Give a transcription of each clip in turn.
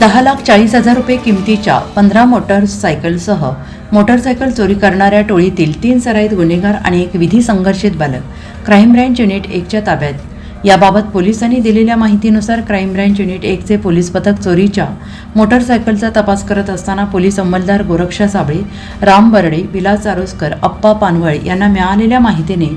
दहा लाख चाळीस हजार रुपये किमतीच्या पंधरा मोटरसायकलसह मोटरसायकल चोरी करणाऱ्या टोळीतील तीन सराईत गुन्हेगार आणि एक विधी संघर्षित बालक. क्राईम ब्रँच युनिट एकच्या ताब्यात. याबाबत पोलिसांनी दिलेल्या माहितीनुसार क्राईम ब्रँच युनिट एकचे पोलीस पथक चोरीच्या मोटरसायकलचा तपास करत असताना पोलीस अंमलदार गोरक्षा साबळे राम बर्डे विलास चारोस्कर अप्पा पानवळ यांना मिळालेल्या माहितीने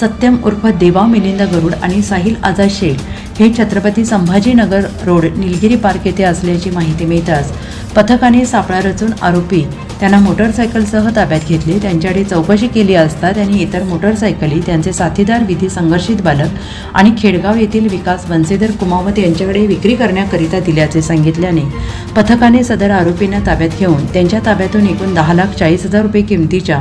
सत्यम उर्फ देवा मिलिंद गरुड आणि साहिल आझाद शेख हे छत्रपती संभाजीनगर रोड निलगिरी पार्क येथे असल्याची माहिती मिळताच पथकाने सापळा रचून आरोपी त्यांना मोटरसायकलसह ताब्यात घेतले. त्यांच्याकडे चौकशी केली असता त्यांनी इतर मोटरसायकली त्यांचे साथीदार विधी संघर्षित बालक आणि खेडगाव येथील विकास बनसेदर कुमावत यांच्याकडे विक्री करण्याकरिता दिल्याचे सांगितल्याने पथकाने सदर आरोपींना ताब्यात घेऊन त्यांच्या ताब्यातून एकूण दहा लाख चाळीस हजार रुपये किमतीच्या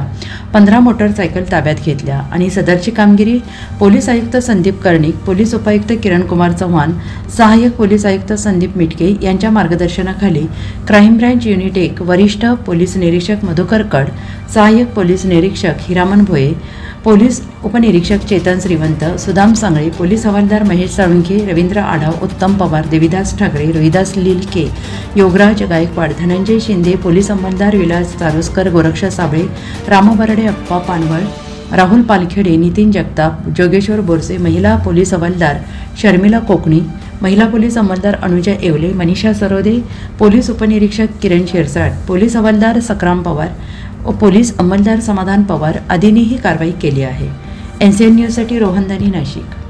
पंधरा मोटरसायकल ताब्यात घेतल्या आणि सदरची कामगिरी पोलीस आयुक्त संदीप कर्णिक पोलीस उपायुक्त किरण कुमार चव्हाण सहाय्यक पोलीस आयुक्त संदीप मिटके यांच्या मार्गदर्शनाखाली क्राईम ब्रँच युनिट एक वरिष्ठ पोलीस निरीक्षक मधुकर कड सहाय्यक पोलीस निरीक्षक हिरामन भोये पोलीस उपनिरीक्षक चेतन श्रीवंत सुदाम सांगळे पोलीस हवालदार महेश साळुंखे रवींद्र आढाव उत्तम पवार देविदास ठाकरे रोहिदास लिलके योगराज गायकवाड धनंजय शिंदे पोलीस अंमलदार विलास चारुस्कर गोरक्षा साबळे रामबरडे अप्पा पानवळ राहुल पालखेडे नितीन जगताप जोगेश्वर बोरसे महिला पोलीस हवालदार शर्मिला कोकणी महिला पोलीस अंमलदार अनुजा येवले मनीषा सरोदे पोलीस उपनिरीक्षक किरण शिरसाट पोलीस हवालदार सक्राम पवार पोलीस अंमलदार समाधान पवार आदींनी ही कारवाई केली आहे. एन सी एन न्यूजसाठी रोहनदानी नाशिक.